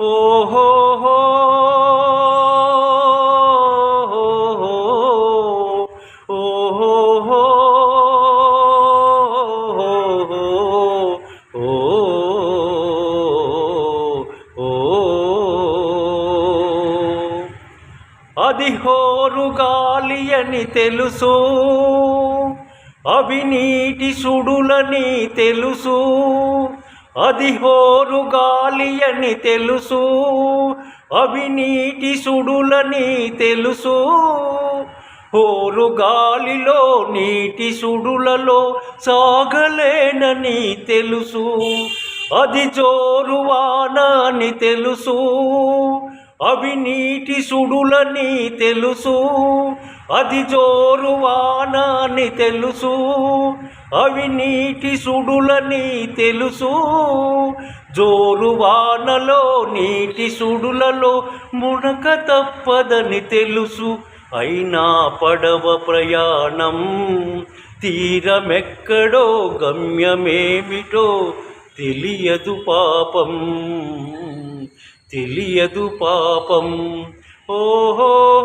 ఓహో ఓహో అది హోరు గాలి అని తెలుసు అవినీటి సుడులని తెలుసు. అది హోరు గాలి అని తెలుసు అవినీటి సుడులని తెలుసు. హోరు గాలిలో నీటి సుడులలో సాగలేనని తెలుసు అది జోరు వానని తెలుసు. అవినీటి సుడులని తెలుసు అది జోరు వానని తెలుసు. అవినీటి సుడులని తెలుసు. జోరువానలో నీటి సుడులలో మునక తప్పదని తెలుసు. అయినా పడవ ప్రయాణం తీరమెక్కడో గమ్యమేమిటో తెలియదు పాపం. తెలియదు పాపం. ఓహో